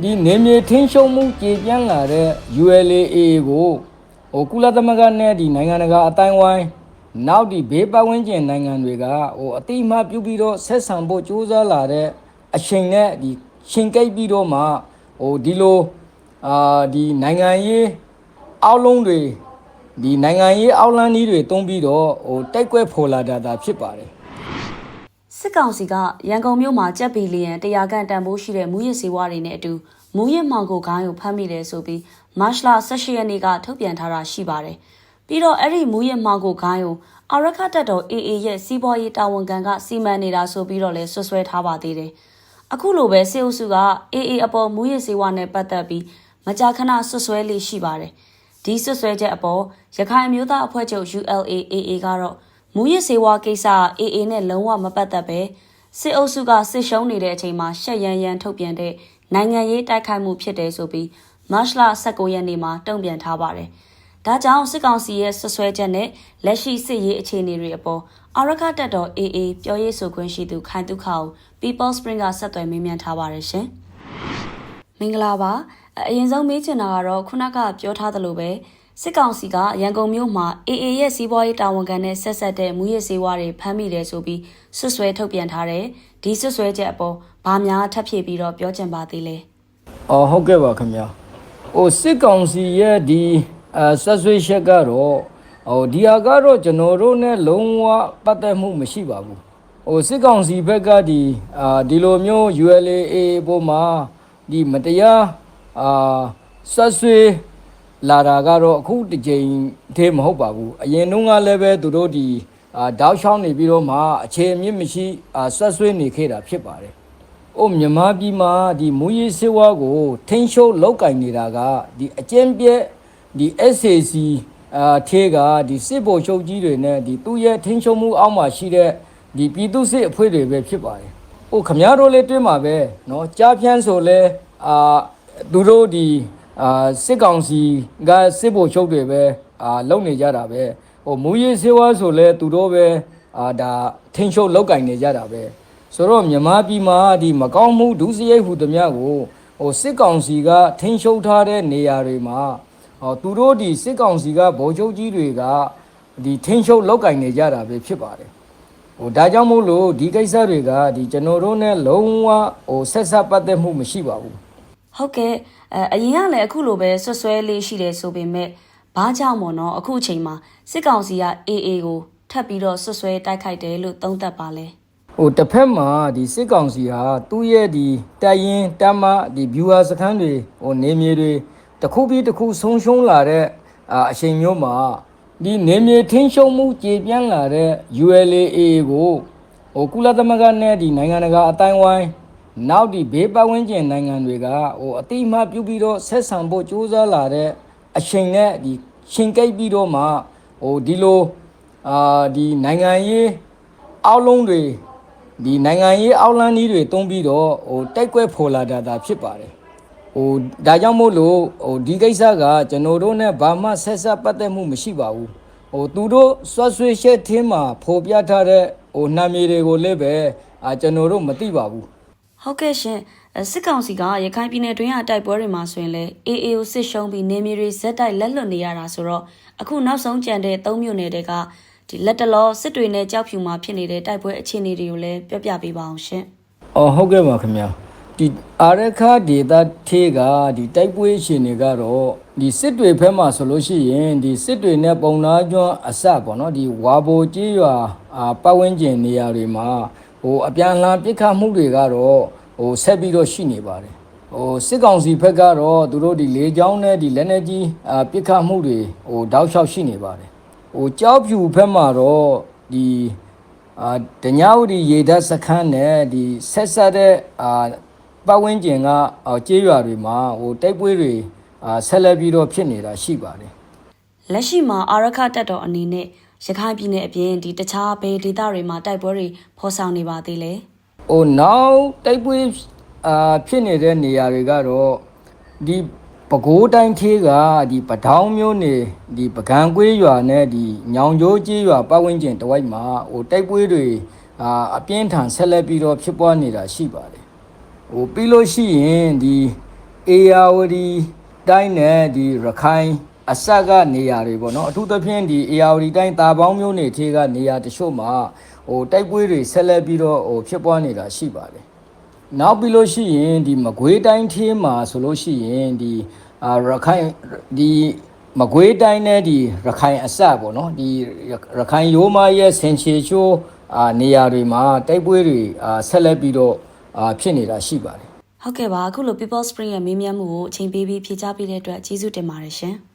ဒီနေမြေထင်းရှုံမှုကြေပြန့်လာတဲ့ ULA ကိုဟိုကုလသမဂ္ဂနဲ့ဒီနိုင်ငံတကာအတိုင်းဝိုင်းနောက်ဒီဘေးပတ်ဝန်းကျင်နိုင်ငံတွေကဟိုအတိအမှပြုပြီးတော့ဆက်ဆံဖို့ကြိုးစားလာတဲ့အချိန်နဲ့ဒီရှင်ကိတ်ပြီးတော့မှဟိုဒီလိုအာဒီနိုင်ငံရေးအောက်လုံးတွေဒီနိုင်ငံရေးအောက်လန်းကြီးတွေတုံးပြီးတော့ဟိုတိုက်ကွက်ဖော်လာတာဒါဖြစ်ပါတယ် စစ်ကောင်စီကရန်ကုန်မြို့မှာကြက်ဘီလီယံ100ခန့်တန်ဖိုးရှိတဲ့မူရစ်စေဝါတွေနဲ့အတူမူရစ်မှောင်ကိုခိုင်းကိုဖမ်းမိတယ်ဆိုပြီးမတ်လ18ရက်နေ့ကထုတ်ပြန်ထားတာရှိပါတယ်။ပြီးတော့အဲ့ဒီမူရစ်မှောင်ကိုခိုင်းကိုအာရခတက်တော် AA ရဲ့စီးပွားရေးတာဝန်ခံကစီမံနေတာဆိုပြီးတော့လဲဆွဆွဲထားပါသေးတယ်။အခုလိုပဲစေအုပ်စုက AA အပေါ်မူရစ်စေဝါနဲ့ပတ်သက်ပြီးမကြာခဏဆွဆွဲလေးရှိပါတယ်။ဒီဆွဆွဲချက်အပေါ်ရခိုင်အမျိုးသားအဖွဲ့ချုပ် ULAAA ကတော့ မူရစ်စေဝါကိစ္စ AA နဲ့လုံးဝမပတ်သက်ပဲစစ်အုပ်စုကစစ်ရှုံးနေတဲ့အချိန်မှာရှက်ရန်ရန်ထုတ်ပြန်တဲ့နိုင်ငံရေးတိုက်ခိုက်မှုဖြစ်တယ်ဆိုပြီးမတ်လ19ရက်နေ့မှာတုံ့ပြန်ထားပါတယ်။ဒါကြောင့်စစ်ကောင်စီရဲ့ဆွဆွဲချက်နဲ့လက်ရှိစစ်ရေးအခြေအနေတွေအပေါ်အာရခတက်တော် AA ပြောရေးဆိုခွင့်ရှိသူခိုင်တုခအောင် People Spring ကဆက်သွယ်မေးမြန်းထားပါတယ်ရှင်။မင်္ဂလာပါအအရင်ဆုံးမေးချင်တာကတော့ခုနကပြောထားသလိုပဲ စစ်ကောင်စီကရန်ကုန်မြို့မှာ AA ရဲ့စီးပွားရေးတာဝန်ခံနဲ့ဆက်ဆက်တဲ့မူရစ်စေဝါတွေဖမ်းမိတယ်ဆိုပြီးဆွဆွဲထုတ်ပြန်ထားတယ်။ဒီဆွဆွဲချက်အပေါ်ဘာများထပ်ဖြည့်ပြီးတော့ပြောချင်ပါသေးလဲ။အော်ဟုတ်ကဲ့ပါခင်ဗျာ။ဟိုစစ်ကောင်စီရဲ့ဒီအဲဆက်ဆွေးချက်ကတော့ဟိုဒီဟာကတော့ကျွန်တော်တို့ ਨੇ လုံးဝပတ်သက်မှုမရှိပါဘူး။ဟိုစစ်ကောင်စီဘက်ကဒီအာဒီလိုမျိုး ULA ပေါ်မှာဒီမတရားအာဆက်ဆွေး လာတာကတော့အခုတစ်ကြိမ်သေးမဟုတ်ပါဘူး။အရင်တုန်းကလည်းပဲသူတို့ဒီအာတောက်ချောင်းနေပြီးတော့မှအခြေအမြင့်မရှိအာဆက်ဆွေးနေခဲ့တာဖြစ်ပါတယ်။ အိုမြန်မာပြည်မှာဒီမူရေးစေဝါကိုထိန်းချုပ်လောက်ကင်နေတာကဒီအကျဉ်းပြက်ဒီ SAC အာထေကဒီစစ်ဗိုလ်ချုပ်ကြီးတွေနဲ့ဒီသူ့ရဲ့ထိန်းချုပ်မှုအောက်မှာရှိတဲ့ဒီပြည်သူစစ်အဖွဲ့တွေပဲဖြစ်ပါတယ်။ဟိုခမားတို့လည်းတွေ့မှာပဲเนาะကြားဖြန်းဆိုလဲအာသူတို့ဒီ အာစစ်ကောင်စီကစစ်ဗိုလ်ချုပ်တွေပဲအာလုံနေကြတာပဲဟိုမူရေးစေဝါဆိုလဲသူတို့ပဲအာဒါထိန်းချုပ်လောက်ကင်နေကြတာပဲဆိုတော့မြန်မာပြည်မှာဒီမကောင်းမှုဒုစရိုက်ဟုသမျှကိုဟိုစစ်ကောင်စီကထိန်းချုပ်ထားတဲ့နေရာတွေမှာဟောသူတို့ဒီစစ်ကောင်စီကဗိုလ်ချုပ်ကြီးတွေကဒီထိန်းချုပ်လောက်ကင်နေကြတာပဲဖြစ်ပါတယ်ဟိုဒါကြောင့်မို့လို့ဒီကိစ္စတွေကဒီကျွန်တော်တို့ ਨੇ လုံးဝဟိုဆက်ဆက်ပတ်သက်မှုမရှိပါဘူး။ ဟုတ်ကဲ့အအရင်ကလည်းအခုလိုပဲဆွဆွဲလေးရှိတယ်ဆိုပေမဲ့ဘာကြောင့်မို့နော်အခုအချိန်မှာစစ်ကောင်စီက AA ကိုထပ်ပြီးတော့ဆွဆွဲတိုက်ခိုက်တယ်လို့သုံးသပ်ပါလဲဟိုတစ်ဖက်မှာဒီစစ်ကောင်စီဟာသူ့ရဲ့ဒီတပ်ရင်တပ်မဒီ viewer စခန်းတွေဟိုနေမြေတွေတစ်ခုပြီးတစ်ခုဆုံးရှုံးလာတဲ့အာအချိန်မျိုးမှာဒီနေမြေထင်းရှုံမှုကြေပြန့်လာတဲ့ ULA ကိုဟိုကုလသမဂ္ဂနဲ့ဒီနိုင်ငံတကာအတိုင်းဝိုင်း နောက်ဒီဘေးပတ်ဝန်းကျင်နိုင်ငံတွေကဟိုအတိအမှပြုပြီးတော့ဆက်ဆံဖို့ကြိုးစားလာတဲ့အချိန်နဲ့ဒီရှင်ကိတ်ပြီးတော့မှဟိုဒီလိုအာဒီနိုင်ငံရေးအောက်လုံးတွေဒီနိုင်ငံရေးအောက်လန်းကြီးတွေတုံးပြီးတော့ဟိုတိုက်ကွက်ဖော်လာတာဒါဖြစ်ပါတယ်ဟိုဒါကြောင့်မို့လို့ဟိုဒီကိစ္စကကျွန်တော်တို့ ਨੇ ဘာမှဆက်ဆက်ပတ်သက်မှုမရှိပါဘူးဟိုသူတို့ဆွဆွေးရှက်ထင်းမှာဖော်ပြထားတဲ့ဟိုနာမည်တွေကိုလည်းပဲအာကျွန်တော်တို့မသိပါဘူး ဟုတ်ကဲ့ရှင်အဲစစ်ကောင်စီကရခိုင်ပြည်နယ်တွင်းကတိုက်ပွဲတွေမှာဆိုရင်လည်း AA ကိုစစ်ရှုံးပြီးနေမြေတွေဇက်တိုက်လက်လွတ်နေရတာဆိုတော့အခုနောက်ဆုံးကြံတဲ့၃မြို့နယ်တွေကဒီလက်တလောစစ်တွေနဲ့ကြောက်ဖြူမှာဖြစ်နေတဲ့တိုက်ပွဲအခြေအနေတွေကိုလည်းပြောပြပေးပါအောင်ရှင်အော်ဟုတ်ကဲ့ပါခင်ဗျာဒီအာရခဒေတာထေးကဒီတိုက်ပွဲရှင်တွေကတော့ဒီစစ်တွေဘက်မှာဆိုလို့ရှိရင်ဒီစစ်တွေနဲ့ပုံနာကျွန်းအစပေါ့နော်ဒီဝါဘိုကြီးရွာအာပတ်ဝန်းကျင်နေရာတွေမှာ ဟိုအပြန်အလှန်ပစ်ခတ်မှုတွေကတော့ဟိုဆက်ပြီးတော့ရှိနေပါတယ်ဟိုစစ်ကောင်စီဘက်ကတော့သူတို့ဒီလေကြောင်းနဲ့ဒီလက်နက်ကြီးအာပစ်ခတ်မှုတွေဟိုတောက်လျှောက်ရှိနေပါတယ်ဟိုကြောက်ဖြူဘက်မှာတော့ဒီအာတညာဝတီရေဓာတ်စခန်းနဲ့ဒီဆက်ဆက်တဲ့အာပတ်ဝန်းကျင်ကအာကျေးရွာတွေမှာဟိုတိုက်ပွဲတွေအာဆက်လက်ပြီးတော့ဖြစ်နေတာရှိပါတယ်လက်ရှိမှာအာရခတက်တော်အနေနဲ့ ရခိုင်ပြည်နယ်အပြင်ဒီတခြားဘယ်ဒေသတွေမှာတိုက်ပွဲတွေဖော်ဆောင်နေပါသေးလဲ။ဟိုနောက်တိုက်ပွဲအာဖြစ်နေတဲ့နေရာတွေကတော့ဒီပဲခူးတိုင်းသေးကဒီပထောင်မျိုးနေဒီပကံကွေးရွာနဲ့ဒီညောင်ကျိုးကြီးရွာပတ်ဝန်းကျင်တစ်ဝိုက်မှာဟိုတိုက်ပွဲတွေအာအပြင်းထန်ဆက်လက်ပြီးတော့ဖြစ်ပွားနေတာရှိပါတယ်။ဟိုပြီးလို့ရှိရင်ဒီအေယာဝတီတိုင်းနဲ့ဒီရခိုင် အစက်ကနေရာတွေပေါ့နော်အထူးသဖြင့်ဒီအေယာဝတီတိုင်းတာပေါင်းမျိုးနေထေကနေရာတချို့မှာဟိုတိုက်ပွဲတွေဆက်လက်ပြီးတော့ဟိုဖြစ်ပွားနေတာရှိပါတယ်နောက်ပြီးလို့ရှိရင်ဒီမကွေးတိုင်းထေးမှာဆိုလို့ရှိရင်ဒီအာရခိုင်ဒီမကွေးတိုင်းနဲ့ဒီရခိုင်အစက်ပေါ့နော်ဒီရခိုင်ရိုးမရဲ့ဆင်ချေချိုးအာနေရာတွေမှာတိုက်ပွဲတွေအာဆက်လက်ပြီးတော့အာဖြစ်နေတာရှိပါတယ်ဟုတ်ကဲ့ပါအခုလို People Spring ရဲ့မေးမြန်းမှုကိုအချိန်ပေးပြီးဖြေကြားပေးတဲ့အတွက်ကျေးဇူးတင်ပါတယ်ရှင်။